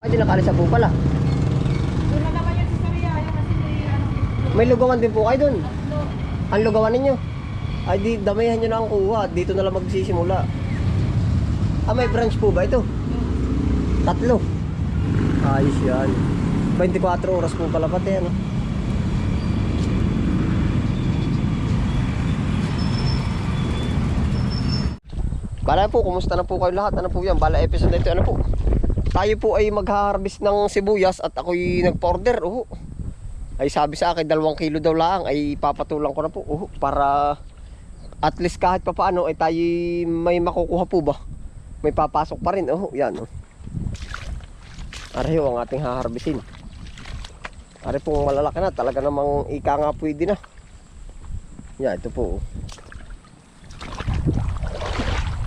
Ay, di nakalisa po pala. Doon na naman yung Korea, yung kasi may ano, May lugawan din po kayo tatlo. Ang lugawan ninyo. Ay, di, damayan nyo na ang kuha. Dito na lang magsisimula. Ah, may branch po ba ito? Tatlo. Ayos yan. 24 oras po pala pati, ano? Bala po, kumusta na po kayo lahat? Ano po yan? Bala episode na ito, ano po? Tayo po ay mag-harvest ng sibuyas at ako'y nag-order. Oh. Ay sabi sa akin, dalawang kilo daw lang ay papatulang ko na po. Oh, para at least kahit pa paano ay tayo may makukuha po ba? May papasok pa rin. Oh, yan. Oh. Areho ang ating haharbisin. Are pong malalaki na. Talaga namang ika nga pwede na. Yan, ito po. oh.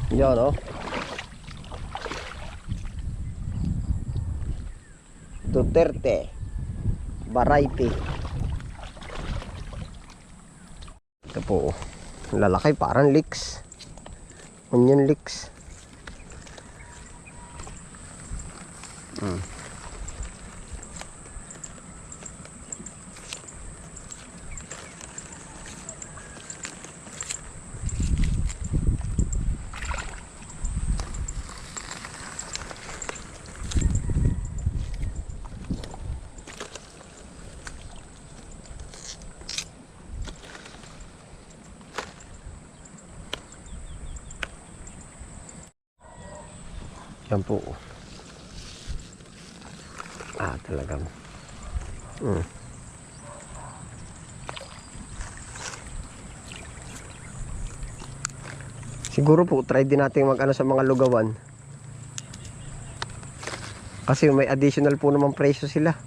Yan, oh. Duterte. Variety. Ito po. oh. Lalaki, parang leeks. Onion leeks. Hmm. Yan po. Ah, talagang. Hmm. Siguro po, try din natin mag ano sa mga lugawan. Kasi may additional po naman presyo sila.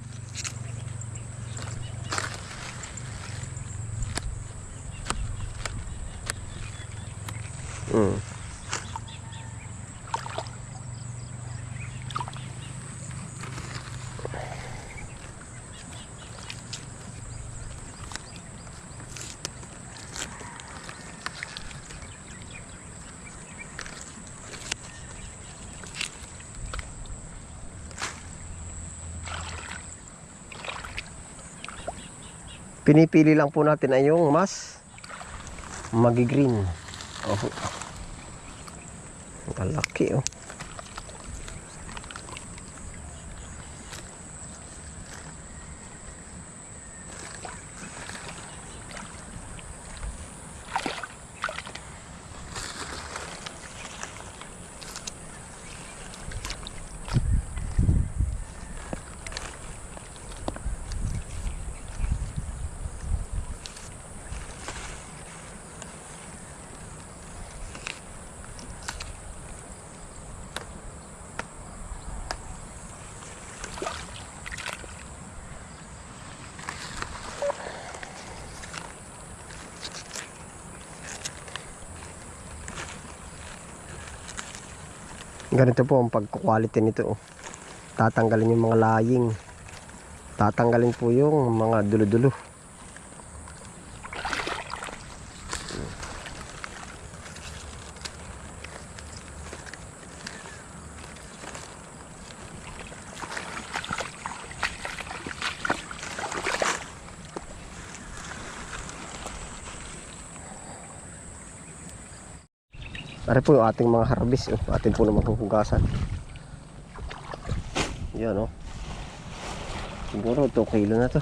Pinipili lang po natin ay yung mas magi-green. Oh. Ang laki oh. Ganito po ang pagkukwality nito. oh. Tatanggalin yung mga laying. Tatanggalin po yung mga dulo-dulo. Ari po yung ating mga harvest. Oh. Atin po naman huhugasan. Yan oh. Siguro 2 kilo na to.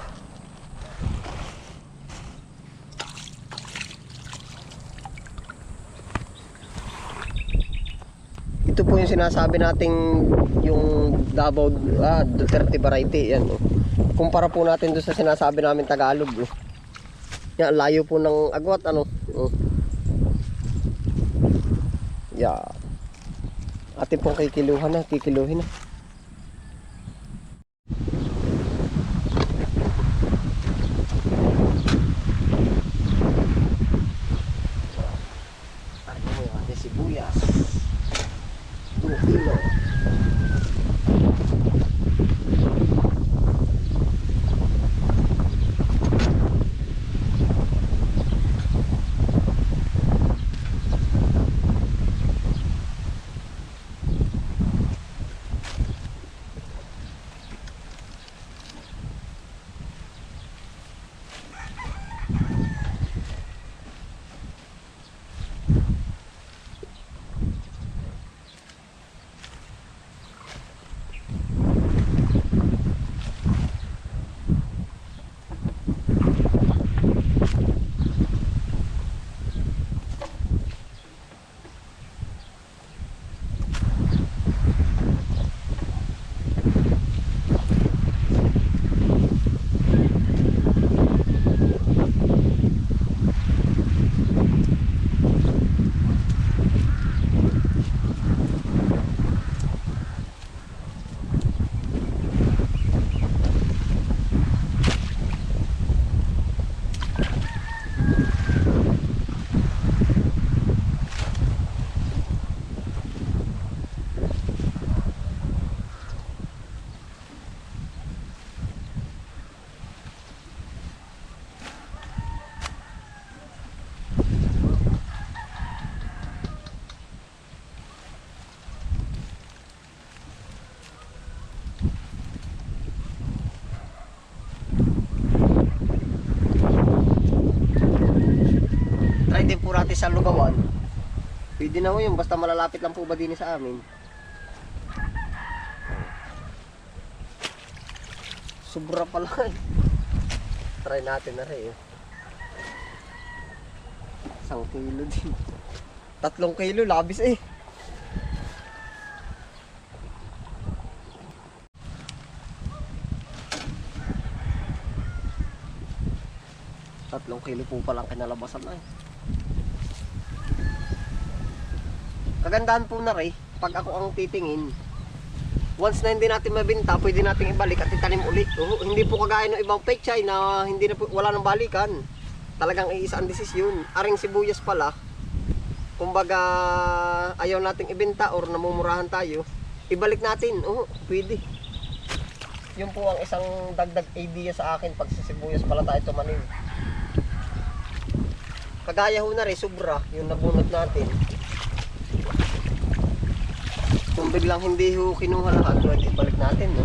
Ito po yung sinasabi nating yung Davao ah, Duterte variety. Yan oh. Kumpara po natin doon sa sinasabi namin Tagalog. Oh. Yan, layo po ng agwat ano. Yeah. Atin pong kikiluhan na, kikiluhin na. Ano mo yung ating sibuyas? 2 kilo. Natin sa lugawan. Pwede na yun, basta malalapit lang po ba din sa amin. Sobra pala eh. Try natin na rin eh. Isang kilo din. Tatlong kilo, labis eh. Tatlong kilo po palang kinalabasan na eh. Kagandahan po na rin, pag ako ang titingin, once na hindi natin mabinta, pwede natin ibalik at itanim ulit. Oo, hindi po kagaya ng ibang pechay na hindi na po, wala nang balikan. Talagang iisa ang desisyon. Aring sibuyas pala, kumbaga ayaw nating ibenta or namumurahan tayo, ibalik natin. Oo, pwede. Yun po ang isang dagdag idea sa akin pag sa sibuyas pala tayo tumanim. Kagaya ho na rin, sobra, yung nabunot natin. Biglang hindi ho kinuha lahat, pwede balik natin, no?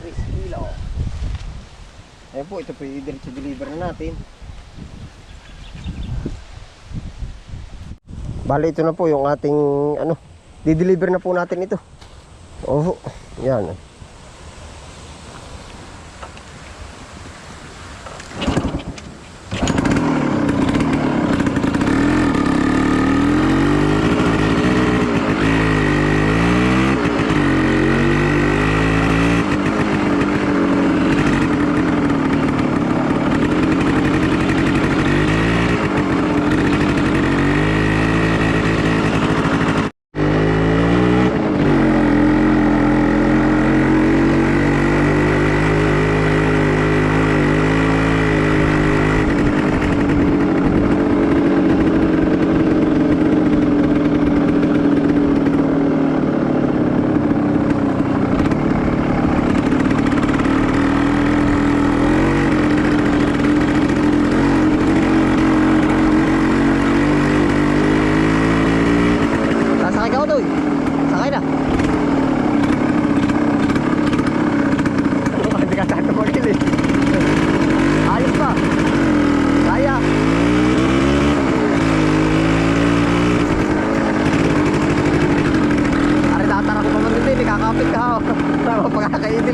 Tres kilo. Ayan po, ito po yung diretso deliver na natin. Bali, ito na po yung ating, ano, di-deliver na po natin ito. Oo, yan.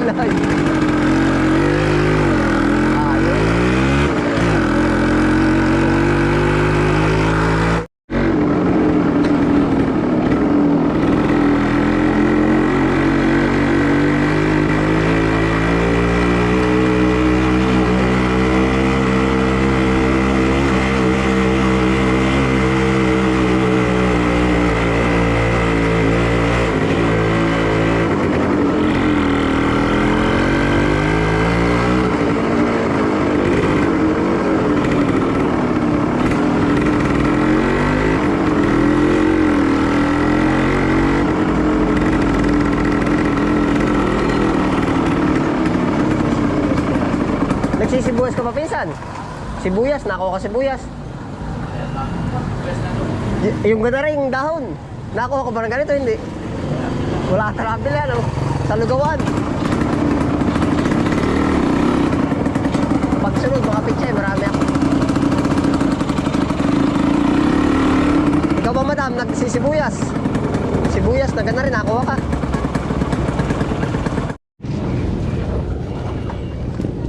Là. Sibuyas, nako ka sibuyas. Y- yung ganda rin, dahon. Nakuha ko ba ng ganito? Hindi. Wala ka nabili, ano? Sa lugawan. Pagsunod, mga pichay, marami ako. Ikaw ba, madam, nagsisibuyas? Sibuyas, na ganda rin, nakuha ka.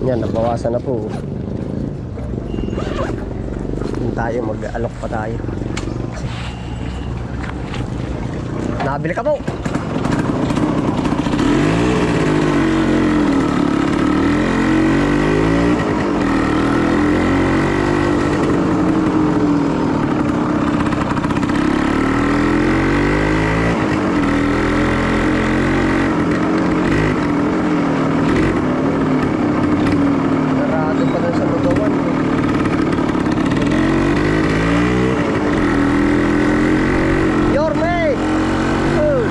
Yan, nabawasan na po. Yun tayo, mag-alok pa tayo. Nabili ka po. Narado pa dun sa lugawan. Your mate! Oh.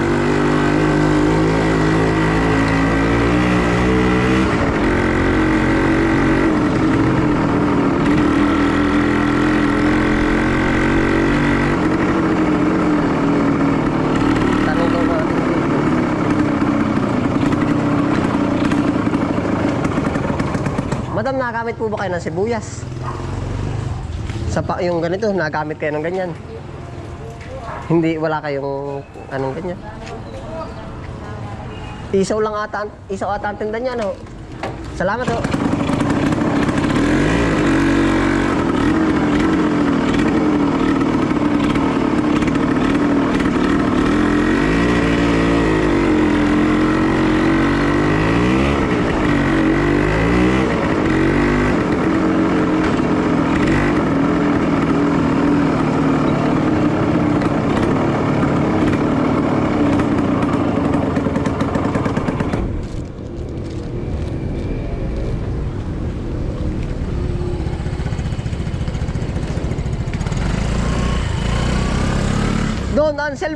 Tanong daw natin dito. Madam, nagamit po ba kayo ng sibuyas? Sa pa, yung ganito, nagamit kayo ng ganyan? Hindi, wala kayong anong ganyan? Isaw lang ata, isaw ata ang tinda niya, no? Salamat, ho.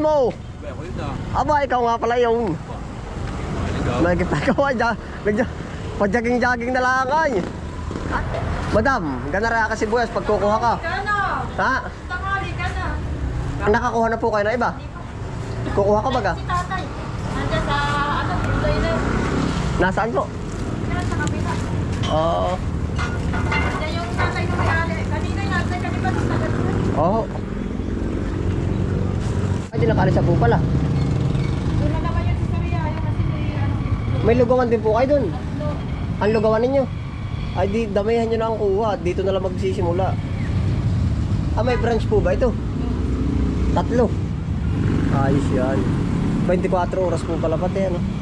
Don Anselmo! Ako yun ah. Aba, ikaw nga pala yung Ikaw? nagkitagawa dyan. Nagja, padyaging-jaging na lang ay. Madam, ganara ka sibuyas pag kukuha ka. Ha? Tangali ka na. Nakakuha na po kayo na iba? Kukuha ka baga? Si tatay. Nandiyan sa, ano, gulay na yun. Nasaan po? Yan, sa kabila. Oo. Nandiyan yung tatay ko may-ari. Kanina yung tatay, kanina ko. Oo. Ay, di nakalisa po pala. Doon na naman yung si Maria, yung kasi si, ano, May lugawan din po kayo tatlo. Ang lugawan ninyo. Ay, di, damihan nyo na ang kuha. Dito na lang magsisimula. Ah, may branch po ba ito? Tatlo. Ayos yan. 24 oras po pala pati, ano?